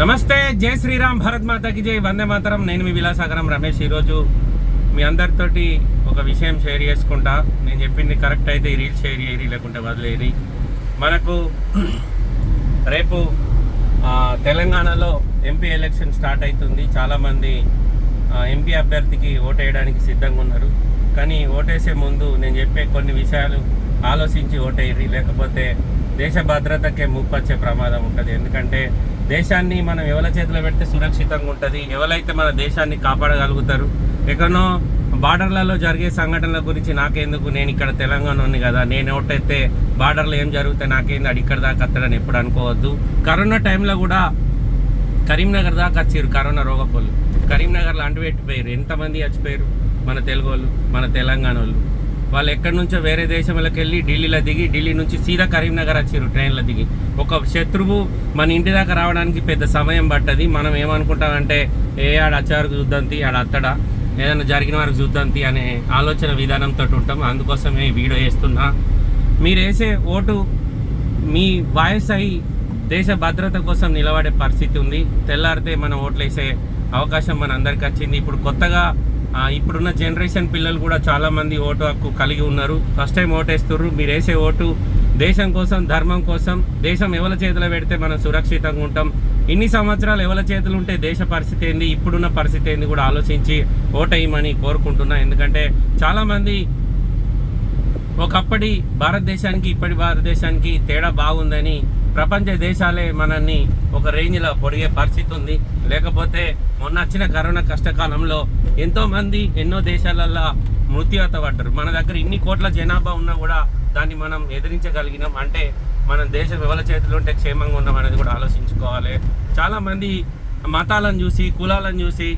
నమస్తే జై శ్రీరామ్ భారత్ మాతకి జై వందే మాతరం. నేను మీ విలాసాగరం రమేష్ ఈరోజు మీ అందరితోటి ఒక విషయం షేర్ చేసుకుంటా. నేను చెప్పింది కరెక్ట్ అయితే ఈ రీల్ షేర్ చేయరి లేకుంటే వదిలేరి మనకు రేపు తెలంగాణలో ఎంపీ ఎలక్షన్ స్టార్ట్ అవుతుంది. చాలామంది ఎంపీ అభ్యర్థికి ఓటేయడానికి సిద్ధంగా ఉన్నారు. కానీ ఓటేసే ముందు నేను చెప్పే కొన్ని విషయాలు ఆలోచించి ఓటేయరి లేకపోతే దేశ భద్రతకే ముప్పొచ్చే ప్రమాదం ఉంటుంది. ఎందుకంటే దేశాన్ని మనం ఎవరి చేతిలో పెడితే సురక్షితంగా ఉంటుంది? ఎవరైతే మన దేశాన్ని కాపాడగలుగుతారు? ఎక్కడనో బార్డర్లలో జరిగే సంఘటనల గురించి నాకెందుకు? నేను ఇక్కడ తెలంగాణ ఉంది కదా. నేను ఓటైతే బార్డర్లో ఏం జరిగితే నాకేంది? అది ఇక్కడ దాకా అత్తడని ఎప్పుడు అనుకోవద్దు. కరోనా టైంలో కూడా కరీంనగర్ దాకా వచ్చారు కరోనా రోగపోళ్ళు కరీంనగర్లో అంటుపెట్టిపోయారు ఎంతమంది చచ్చిపోయారు? మన తెలుగు వాళ్ళు మన తెలంగాణ వాళ్ళు. వాళ్ళు ఎక్కడి నుంచో వేరే దేశంలోకి వెళ్ళి ఢిల్లీలో దిగి ఢిల్లీ నుంచి సీదా కరీంనగర్ వచ్చారు ట్రైన్లో దిగి. ఒక శత్రువు మన ఇంటి దాకా రావడానికి పెద్ద సమయం పట్టది. మనం ఏమనుకుంటామంటే ఏ ఆడ అచ్చారు చూద్దాంతి ఆడ అత్తడా? ఏదైనా జరిగిన వరకు చూద్దాంతి అనే ఆలోచన విధానంతో ఉంటాం. అందుకోసమే వీడియో వేస్తున్నా మీరు వేసే ఓటు మీ వాయిస్ అయి దేశ భద్రత కోసం నిలబడే పరిస్థితి ఉంది. తెల్లారితే మనం ఓట్లు వేసే అవకాశం మన అందరికి వచ్చింది. ఇప్పుడు కొత్తగా ఇప్పుడున్న జనరేషన్ పిల్లలు కూడా చాలామంది ఓటు హక్కు కలిగి ఉన్నారు. ఫస్ట్ టైం ఓటేస్తున్నారు మీరు వేసే ఓటు దేశం కోసం ధర్మం కోసం దేశం ఎవరి చేతిలో పెడితే మనం సురక్షితంగా ఉంటాం. ఇన్ని సంవత్సరాలు ఎవరి చేతులు ఉంటే దేశ పరిస్థితి ఏంది? ఇప్పుడున్న పరిస్థితి ఏంది కూడా ఆలోచించి ఓటేయమని కోరుకుంటున్నా. ఎందుకంటే చాలామంది ఒకప్పటి భారతదేశానికి ఇప్పటి భారతదేశానికి తేడా బాగుందని ప్రపంచ దేశాలే మనల్ని ఒక రేంజ్లో పొడిగే పరిస్థితి ఉంది. లేకపోతే మొన్న వచ్చిన కరోనా కష్టకాలంలో ఎంతోమంది ఎన్నో దేశాలల్లో మృత్యువత పడ్డారు. మన దగ్గర ఇన్ని కోట్ల జనాభా ఉన్నా కూడా దాన్ని మనం ఎదిరించగలిగినాం. అంటే మన దేశ వివల చేతిలో ఉంటే క్షేమంగా ఉన్నాం అనేది కూడా ఆలోచించుకోవాలి. చాలామంది మతాలను చూసి కులాలను చూసి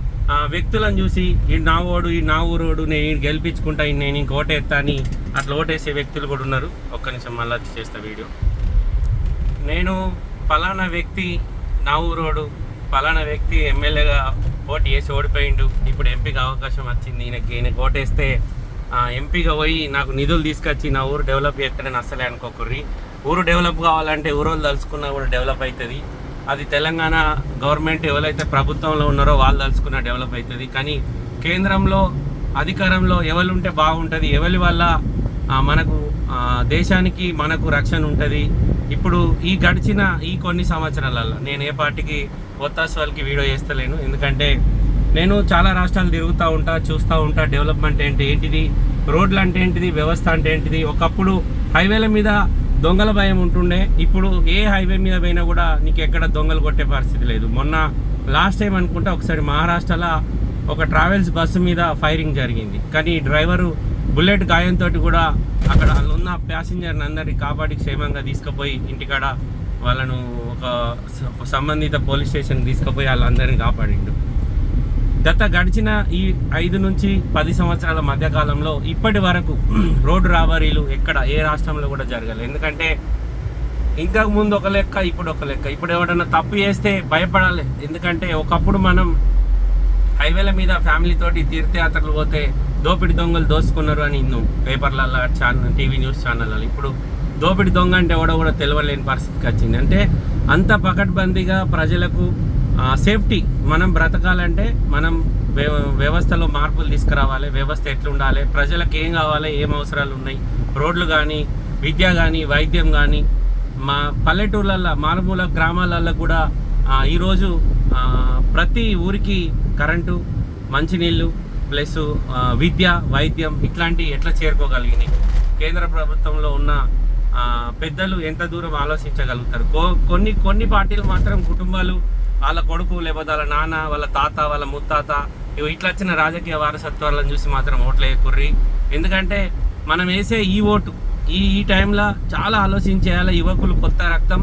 వ్యక్తులను చూసి ఈ నా ఓడు ఈ నా ఊరోడు నేను గెలిపించుకుంటా నేను ఇంకోటేస్తా అని అట్లా ఓటేసే వ్యక్తులు కూడా ఉన్నారు. ఒక్క నిమిషం మళ్ళీ చేస్తా వీడియో. నేను పలానా వ్యక్తి నా ఊరోడు పలానా వ్యక్తి ఎమ్మెల్యేగా ఓటు వేసి ఓడిపోయిండు. ఇప్పుడు ఎంపీకి అవకాశం వచ్చింది. ఈయనకి ఈయనకి ఓటేస్తే ఎంపీగా పోయి నాకు నిధులు తీసుకొచ్చి నా ఊరు డెవలప్ చేస్తాడని అసలే అనుకోకుర్రి. ఊరు డెవలప్ కావాలంటే ఊరోళ్ళు తలుచుకున్నా కూడా డెవలప్ అవుతుంది అది తెలంగాణ గవర్నమెంట్ ఎవరైతే ప్రభుత్వంలో ఉన్నారో వాళ్ళు తలుచుకున్న డెవలప్ అవుతుంది కానీ కేంద్రంలో అధికారంలో ఎవరు ఉంటే బాగుంటుంది. ఎవరి వల్ల మనకు దేశానికి మనకు రక్షణ ఉంటుంది. ఇప్పుడు ఈ గడిచిన ఈ కొన్ని సంవత్సరాలలో నేను ఏ పార్టీకి ఒత్తాస్ వాళ్ళకి వీడియో చేస్తలేను. ఎందుకంటే నేను చాలా రాష్ట్రాలు తిరుగుతూ ఉంటా చూస్తూ ఉంటా డెవలప్మెంట్ ఏంటి ఏంటిది రోడ్లు అంటే ఏంటిది వ్యవస్థ అంటే ఏంటిది ఒకప్పుడు హైవేల మీద దొంగల భయం ఉంటుండే ఇప్పుడు ఏ హైవే మీద పోయినా కూడా నీకు ఎక్కడ దొంగలు కొట్టే పరిస్థితి లేదు. మొన్న లాస్ట్ టైం అనుకుంటా ఒకసారి మహారాష్ట్రలో ఒక ట్రావెల్స్ బస్సు మీద ఫైరింగ్ జరిగింది. కానీ డ్రైవరు బుల్లెట్ గాయంతో కూడా అక్కడ వాళ్ళు ఉన్న ప్యాసింజర్ని అందరినీ కాపాడి క్షేమంగా తీసుకుపోయి ఇంటికాడ వాళ్ళను ఒక సంబంధిత పోలీస్ స్టేషన్ తీసుకుపోయి వాళ్ళందరినీ కాపాడిండు. గత గడిచిన ఈ ఐదు నుంచి పది సంవత్సరాల మధ్యకాలంలో ఇప్పటి వరకు రోడ్డు రాబరీలు ఎక్కడ ఏ రాష్ట్రంలో కూడా జరగలేదు. ఎందుకంటే ఇంతకు ముందు ఒక లెక్క ఇప్పుడు ఒక లెక్క. ఇప్పుడు ఎవడన్నా తప్పు చేస్తే భయపడాలి. ఎందుకంటే ఒకప్పుడు మనం హైవేల మీద ఫ్యామిలీతోటి తీర్థయాత్రలు పోతే దోపిడి దొంగలు దోసుకున్నారు అని ఇన్ను పేపర్లలో ఛానల్ టీవీ న్యూస్ ఛానళ్ళలో ఇప్పుడు దోపిడి దొంగ అంటే ఎవడో కూడా తెలియలేని పరిస్థితికి వచ్చింది. అంటే అంత పకడ్బందీగా ప్రజలకు సేఫ్టీ మనం బ్రతకాలంటే మనం వ్యవస్థలో మార్పులు తీసుకురావాలి వ్యవస్థ ఎట్లుండాలి ప్రజలకు ఏం కావాలి ఏం అవసరాలు ఉన్నాయి రోడ్లు కానీ విద్య కానీ వైద్యం కానీ మా పల్లెటూళ్ళల్లో మారుమూల గ్రామాలల్లో కూడా ఈరోజు ప్రతి ఊరికి కరెంటు మంచినీళ్ళు ప్లస్ విద్య వైద్యం ఇట్లాంటి ఎట్లా చేరుకోగలిగినాయి? కేంద్ర ప్రభుత్వంలో ఉన్న పెద్దలు ఎంత దూరం ఆలోచించగలుగుతారు? కో కొన్ని కొన్ని పార్టీలు మాత్రం కుటుంబాలు వాళ్ళ కొడుకు లేకపోతే వాళ్ళ నాన్న వాళ్ళ తాత వాళ్ళ ముత్తాత ఇవి ఇట్లా వచ్చిన రాజకీయ వారసత్వాలను చూసి మాత్రం ఓట్లు వేయకుర్రి. ఎందుకంటే మనం వేసే ఈ ఓటు ఈ ఈ టైంలో చాలా ఆలోచించేయాలి యువకులు కొత్త రక్తం.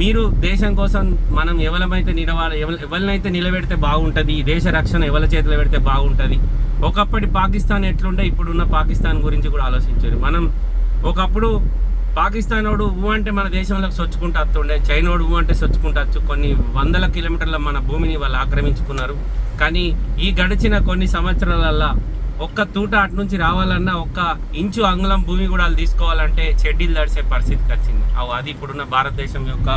మీరు దేశం కోసం మనం ఎవరమైతే నిలవాలి ఎవరినైతే నిలబెడితే బాగుంటుంది ఈ దేశ రక్షణ ఎవరి చేతిలో పెడితే బాగుంటుంది ఒకప్పటి పాకిస్తాన్ ఎట్లుండే ఇప్పుడున్న పాకిస్తాన్ గురించి కూడా ఆలోచించారు. మనం ఒకప్పుడు పాకిస్తాన్ వాడు ఊ అంటే మన దేశంలోకి సొచ్చుకుంటూ వస్తుండే చైనోడు ఊ అంటే సొచ్చుకుంటూ వచ్చు కొన్ని వందల కిలోమీటర్ల మన భూమిని వాళ్ళు ఆక్రమించుకున్నారు. కానీ ఈ గడిచిన కొన్ని సంవత్సరాలల్లో ఒక్క తూట అటు నుంచి రావాలన్నా ఒక్క ఇంచు అంగుళం భూమి కూడా వాళ్ళు తీసుకోవాలంటే చెడ్డీలు దడిసే పరిస్థితికి వచ్చింది. అది ఇప్పుడున్న భారతదేశం యొక్క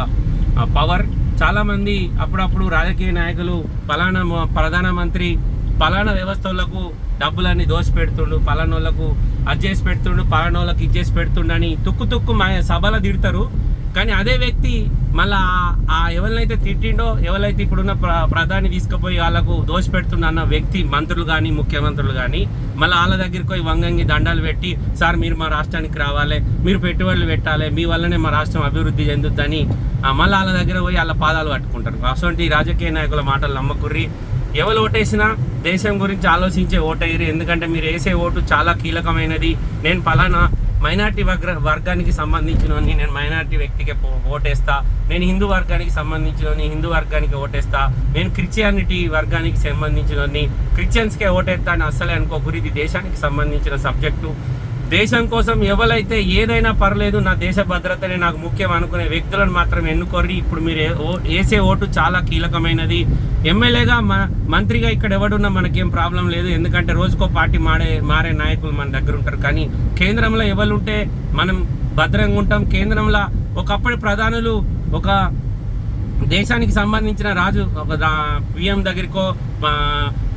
పవర్ చాలామంది అప్పుడప్పుడు రాజకీయ నాయకులు ఫలానా ప్రధానమంత్రి పలానా వ్యవస్థలకు డబ్బులన్నీ దోసి పెడుతుండు పలానా వాళ్ళకు అది చేసి పెడుతుండు పలానోళ్ళకి వాళ్ళకి ఇది చేసి పెడుతుండు అని తుక్కు తుక్కు మా సభలో తిడతారు. కానీ అదే వ్యక్తి మళ్ళా ఆ- ఎవరినైతే తిట్టిండో ఎవరైతే ఇప్పుడున్న ప్ర ప్రధాని తీసుకుపోయి వాళ్ళకు దోష పెడుతున్న అన్న వ్యక్తి మంత్రులు కానీ ముఖ్యమంత్రులు కానీ మళ్ళీ వాళ్ళ దగ్గరికి పోయి వంగంగి దండాలు పెట్టి సార్ మీరు మా రాష్ట్రానికి రావాలి మీరు పెట్టుబడులు పెట్టాలి మీ వల్లనే మా రాష్ట్రం అభివృద్ధి చెందుద్దని. మళ్ళీ వాళ్ళ దగ్గర పోయి వాళ్ళ పాదాలు పట్టుకుంటారు. అటువంటి రాజకీయ నాయకుల మాటలు నమ్మకుర్రి. ఎవరు ఓటేసినా దేశం గురించి ఆలోచించే ఓటేయరు ఎందుకంటే మీరు వేసే ఓటు చాలా కీలకమైనది. నేను పలానా మైనార్టీ వర్గ వర్గానికి సంబంధించిన నేను మైనార్టీ వ్యక్తికి ఓటేస్తా. నేను హిందూ వర్గానికి సంబంధించిన హిందూ వర్గానికి ఓటేస్తా. నేను క్రిస్టియానిటీ వర్గానికి సంబంధించిన క్రిస్టియన్స్కే ఓటేస్తా అని అస్సలే గురి ఇది దేశానికి సంబంధించిన సబ్జెక్టు. దేశం కోసం ఎవరైతే ఏదైనా పర్లేదు నా దేశ భద్రతనే నాకు ముఖ్యం అనుకునే వ్యక్తులను మాత్రం ఎన్నుకోరి ఇప్పుడు మీరు ఓ- వేసే ఓటు చాలా కీలకమైనది. ఎమ్మెల్యేగా మ మంత్రిగా ఇక్కడ ఎవడున్నా మనకేం ప్రాబ్లం లేదు. ఎందుకంటే రోజుకో పార్టీ మారే మారే నాయకులు మన దగ్గర ఉంటారు. కానీ కేంద్రంలో ఎవరు ఉంటే మనం భద్రంగా ఉంటాం. కేంద్రంలో ఒకప్పటి ప్రధానులు ఒక దేశానికి సంబంధించిన రాజు ఒక పిఎం దగ్గరికో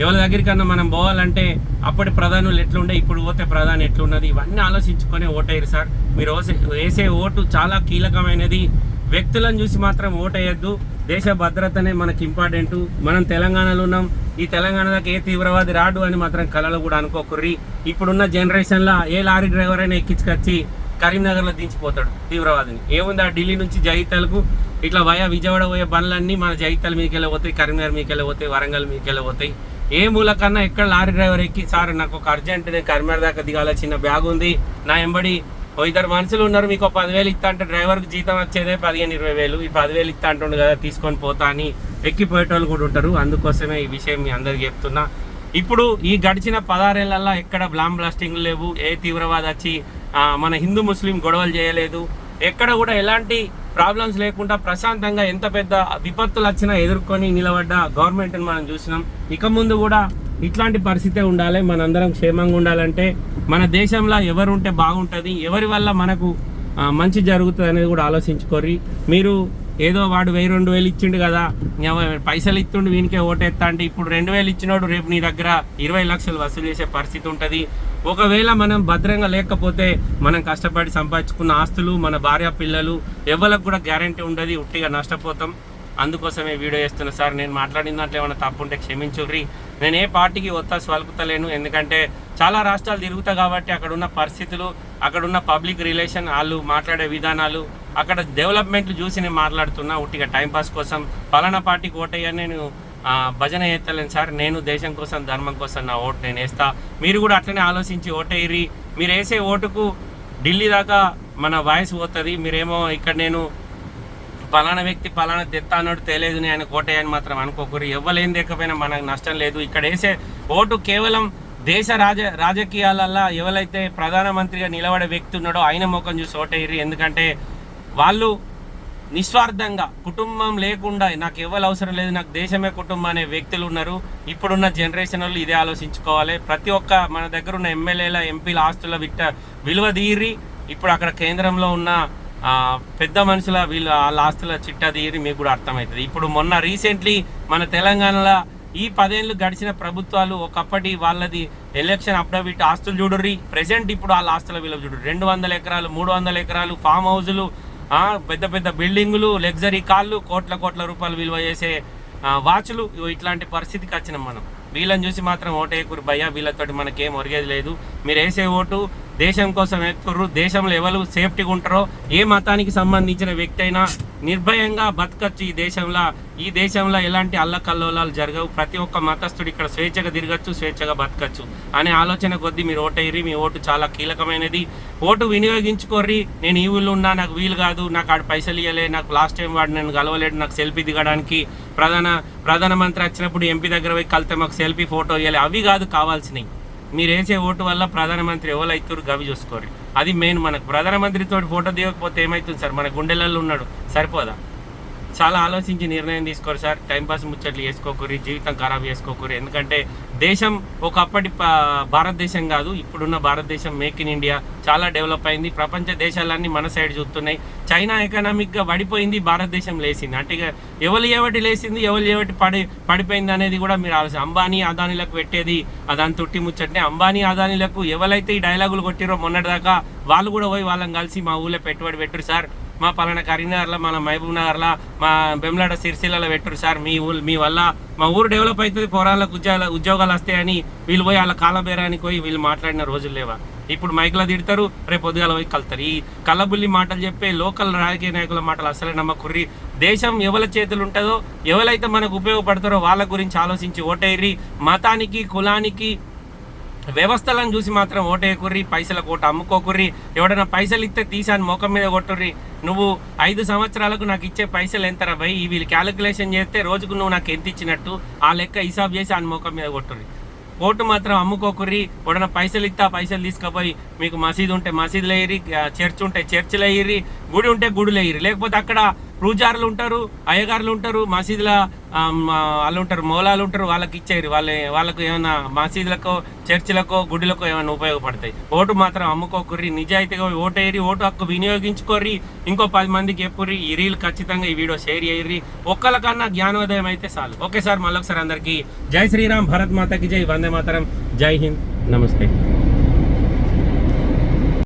ఎవరి దగ్గరికన్నా మనం పోవాలంటే అప్పటి ప్రధానులు ఎట్లుండే ఇప్పుడు పోతే ప్రధాని ఎట్లున్నది ఇవన్నీ ఆలోచించుకొని ఓటేయరు సార్. మీరు వేసే- వేసే ఓటు చాలా కీలకమైనది. వ్యక్తులను చూసి మాత్రం ఓటేయద్దు. దేశ భద్రతనే మనకి ఇంపార్టెంట్. మనం తెలంగాణలో ఉన్నాం. ఈ తెలంగాణ దాకా ఏ తీవ్రవాది రాడు అని మాత్రం కళలు కూడా అనుకోకుర్రి. ఇప్పుడున్న జనరేషన్లో ఏ లారీ డ్రైవర్ అయినా ఎక్కించుకొచ్చి కరీంనగర్లో దించిపోతాడు తీవ్రవాదిని. ఏముంది ఆ ఢిల్లీ నుంచి జగిత్యాలకు ఇట్లా వయా విజయవాడ పోయే బండ్లన్నీ మన జగిత్యాల మీదకి వెళ్ళిపోతాయి కరీంనగర్ మీదకి వెళ్ళిపోతాయి వరంగల్ మీదకి వెళ్ళిపోతాయి ఏ మూలకన్నా ఎక్కడ లారీ డ్రైవర్ ఎక్కి సార్ నాకు ఒక అర్జెంట్ నేను కరీంనగర్ దాకా దిగాల చిన్న బ్యాగ్ ఉంది నా ఎంబడి ఓ ఇద్దరు మనుషులు ఉన్నారు మీకు ఒక పదివేలు ఇస్తా అంటే డ్రైవర్కి జీతం వచ్చేదే పదిహేను ఇరవై వేలు. ఈ పదివేలు ఇస్తా అంటుండు కదా తీసుకొని పోతా అని ఎక్కిపోయేటోళ్ళు కూడా ఉంటారు. అందుకోసమే ఈ విషయం మీ అందరికి చెప్తున్నా. ఇప్పుడు ఈ గడిచిన పదారేళ్ళలో ఎక్కడ బ్లామ్ బ్లాస్టింగ్ లేవు ఏ తీవ్రవాద వచ్చి మన హిందూ ముస్లిం గొడవలు చేయలేదు. ఎక్కడ కూడా ఎలాంటి ప్రాబ్లమ్స్ లేకుండా ప్రశాంతంగా ఎంత పెద్ద విపత్తులు వచ్చినా ఎదుర్కొని నిలబడ్డ గవర్నమెంట్ని మనం చూసినాం. ఇక ముందు కూడా ఇట్లాంటి పరిస్థితే ఉండాలి. మనందరం క్షేమంగా ఉండాలంటే మన దేశంలో ఎవరు ఉంటే బాగుంటుంది. ఎవరి వల్ల మనకు మంచి జరుగుతుంది అనేది కూడా ఆలోచించుకోర్రి. మీరు ఏదో వాడు వెయ్యి రెండు వేలు ఇచ్చిండు కదా. పైసలు ఇస్తుండు వీనికే ఓటేస్తా అంటే ఇప్పుడు రెండు వేలు ఇచ్చినోడు రేపు నీ దగ్గర ఇరవై లక్షలు వసూలు చేసే పరిస్థితి ఉంటుంది. ఒకవేళ మనం భద్రంగా లేకపోతే మనం కష్టపడి సంపాదించుకున్న ఆస్తులు మన భార్య పిల్లలు ఎవరికి కూడా గ్యారంటీ ఉండదు ఉట్టిగా నష్టపోతాం. అందుకోసమే వీడియో చేస్తున్నా సార్. నేను మాట్లాడిన దాంట్లో ఏమైనా తప్పు ఉంటే క్షమించుర్రి. నేను ఏ పార్టీకి ఒత్తా పలుకుతలేను. ఎందుకంటే చాలా రాష్ట్రాలు తిరుగుతా కాబట్టి అక్కడ ఉన్న పరిస్థితులు అక్కడ ఉన్న పబ్లిక్ రిలేషన్ వాళ్ళు మాట్లాడే విధానాలు అక్కడ డెవలప్మెంట్లు చూసి నేను మాట్లాడుతున్నా ఉట్టిగా టైంపాస్ కోసం. పలానా పార్టీకి ఓటయ్యా నేను భజన ఎత్తలేను సార్. నేను దేశం కోసం ధర్మం కోసం నా ఓటు నేను వేస్తా. మీరు కూడా అట్లనే ఆలోచించి ఓటేయరి మీరు వేసే ఓటుకు ఢిల్లీ దాకా మన వాయిస్ పోతుంది. మీరేమో ఇక్కడ నేను పలానా వ్యక్తి పలానా తెత్తా అన్నాడు తెలియదు నేను ఆయన కోటయ్యని మాత్రం అనుకోకూరి ఇవ్వలేని లేకపోయినా మనకు నష్టం లేదు. ఇక్కడ వేసే ఓటు కేవలం దేశ రాజ రాజకీయాలల్లో ఎవరైతే ప్రధానమంత్రిగా నిలబడే వ్యక్తి ఉన్నాడో ఆయన ముఖం చూసి ఓటేయరు ఎందుకంటే వాళ్ళు నిస్వార్థంగా కుటుంబం లేకుండా నాకు ఎవరు అవసరం లేదు నాకు దేశమే కుటుంబం అనే వ్యక్తులు ఉన్నారు. ఇప్పుడున్న జనరేషన్ వాళ్ళు ఇదే ఆలోచించుకోవాలి. ప్రతి ఒక్క మన దగ్గర ఉన్న ఎమ్మెల్యేల ఎంపీల ఆస్తుల విట్ట విలువ తీరి ఇప్పుడు అక్కడ కేంద్రంలో ఉన్న పెద్ద మనుషుల వీళ్ళ వాళ్ళ ఆస్తుల చిట్టా తీరి మీకు కూడా అర్థమవుతుంది. ఇప్పుడు మొన్న రీసెంట్లీ మన తెలంగాణలో ఈ పదేళ్ళు గడిచిన ప్రభుత్వాలు ఒకప్పటి వాళ్ళది ఎలక్షన్ అప్డవిట్ ఆస్తులు చూడుర్రి. ప్రెసెంట్ ఇప్పుడు వాళ్ళ ఆస్తుల విలువ చూడు రెండు వందల ఎకరాలు మూడు వందల ఎకరాలు ఫామ్ హౌజులు పెద్ద పెద్ద బిల్డింగులు లగ్జరీ కార్లు కోట్ల కోట్ల రూపాయలు విలువ చేసే వాచ్లు ఇట్లాంటి పరిస్థితికి వచ్చినాం మనం. వీళ్ళని చూసి మాత్రం ఓటేయకూరు భయ్యా వీళ్ళతోటి మనకేం ఒరిగేది లేదు. మీరు వేసే ఓటు దేశం కోసం ఎత్తుర్రు దేశంలో ఎవరు సేఫ్టీగా ఉంటారో ఏ మతానికి సంబంధించిన వ్యక్తి అయినా నిర్భయంగా బతకచ్చు ఈ దేశంలో. ఈ దేశంలో ఎలాంటి అల్లకల్లోలాలు జరగవు. ప్రతి ఒక్క మతస్థుడు ఇక్కడ స్వేచ్ఛగా తిరగచ్చు స్వేచ్ఛగా బతకచ్చు అనే ఆలోచన కొద్దీ మీరు ఓటేయరి మీ ఓటు చాలా కీలకమైనది. ఓటు వినియోగించుకోర్రి. నేను ఈ ఊళ్ళో ఉన్నా నాకు వీలు కాదు నాకు ఆడ పైసలు ఇవ్వలే నాకు లాస్ట్ టైం వాడు నేను కలవలేడు నాకు సెల్ఫీ దిగడానికి ప్రధాన ప్రధానమంత్రి వచ్చినప్పుడు ఎంపీ దగ్గర పోయి కలితే మాకు సెల్ఫీ ఫోటో ఇవ్వాలి అవి కాదు కావాల్సినవి. మీరు వేసే ఓటు వల్ల ప్రధానమంత్రి ఎవరు అవుతారు గవి చూసుకోరు. అది మెయిన్ మనకు. ప్రధానమంత్రితో ఫోటో దిగకపోతే ఏమవుతుంది సార్? మన గుండెలలో ఉన్నాడు. సరిపోదా? చాలా ఆలోచించి నిర్ణయం తీసుకోరు సార్. టైంపాస్ ముచ్చట్లు చేసుకోకూరి జీవితం ఖరాబ్ చేసుకోకూరి ఎందుకంటే దేశం ఒకప్పటి ప- భారతదేశం కాదు ఇప్పుడున్న భారతదేశం మేక్ ఇన్ ఇండియా చాలా డెవలప్ అయింది. ప్రపంచ దేశాలన్నీ మన సైడ్ చూస్తున్నాయి. చైనా ఎకనామిక్గా పడిపోయింది భారతదేశం లేచింది. అంటే ఇక ఎవరు ఎవటి లేచింది ఎవరు ఎవటి పడి పడిపోయింది అనేది కూడా మీరు ఆలోచన అంబానీ అదానీలకు పెట్టేది అదాని తొట్టి ముచ్చటే అంబానీ అదానీలకు ఎవరైతే ఈ డైలాగులు కొట్టిరో మొన్నటిదాకా వాళ్ళు కూడా పోయి వాళ్ళని కలిసి మా ఊళ్ళో పెట్టుబడి పెట్టరు సార్. మా పలానా కరీంనగర్లో మన మహబూబ్ నగర్లో మా బెమ్లాడ సిరిసిల్లలో పెట్టరు సార్. మీ ఊళ్ళు మీ వల్ల మా ఊరు డెవలప్ అవుతుంది పోరాళ్ళకు ఉద్యోగాలు ఉద్యోగాలు వస్తాయని వీళ్ళు పోయి వాళ్ళ కాలబేరానికి పోయి వీళ్ళు మాట్లాడిన రోజులు లేవా? ఇప్పుడు మైకులో తిడతారు రేపు పొద్దుగాల పోయి కలుతారు. ఈ కళ్ళబుల్లి మాటలు చెప్పే లోకల్ రాజకీయ నాయకుల మాటలు అసలే నమ్మకుర్రి. దేశం ఎవరి చేతులు ఉంటుందో ఎవరైతే మనకు ఉపయోగపడతారో వాళ్ళ గురించి ఆలోచించి ఓటేరి మతానికి కులానికి వ్యవస్థలను చూసి మాత్రం ఓటేయకుర్రి పైసల కోట అమ్ముకోకుర్రి ఎవడైనా పైసలు ఇస్తే తీసాను ముఖం మీద కొట్టుర్రి. నువ్వు ఐదు సంవత్సరాలకు నాకు ఇచ్చే పైసలు ఎంతరా భయ్? వీళ్ళు క్యాలిక్యులేషన్ చేస్తే రోజుకు నువ్వు నాకు ఎంత ఇచ్చినట్టు ఆ లెక్క హిసాబ్ చేసి ఆయన ముఖం మీద కొట్టుర్రి. కోటు మాత్రం అమ్ముకోకుర్రి ఎవడైనా పైసలు ఇస్తా పైసలు తీసుకుపోయి మీకు మసీదు ఉంటే మసీదులు వేయరి చర్చ్ ఉంటే చర్చిలు వేయరి గుడి ఉంటే గుడులు వేయరి లేకపోతే అక్కడ పూజారులు ఉంటారు అయ్యగారులు ఉంటారు మసీదుల వాళ్ళు ఉంటారు మౌలాలు ఉంటారు వాళ్ళకి ఇచ్చేయరు వాళ్ళ వాళ్ళకు ఏమైనా మసీదులకో చర్చిలకో గుడిలకో ఏమైనా ఉపయోగపడతాయి. ఓటు మాత్రం అమ్ముకోకుర్రి నిజాయితీగా ఓటేరి ఓటు హక్కు వినియోగించుకోర్రి ఇంకో పది మందికి చెప్పుర్రి ఈ రీల్ ఖచ్చితంగా ఈ వీడియో షేర్ చేయర్రి ఒక్కళ్ళకన్నా జ్ఞానోదయం అయితే చాలు. ఓకే సార్ మళ్ళొకసారి అందరికీ జై శ్రీరామ్ భరత్ మాతకి జై వందే మాతరం జై హింద్ నమస్తే.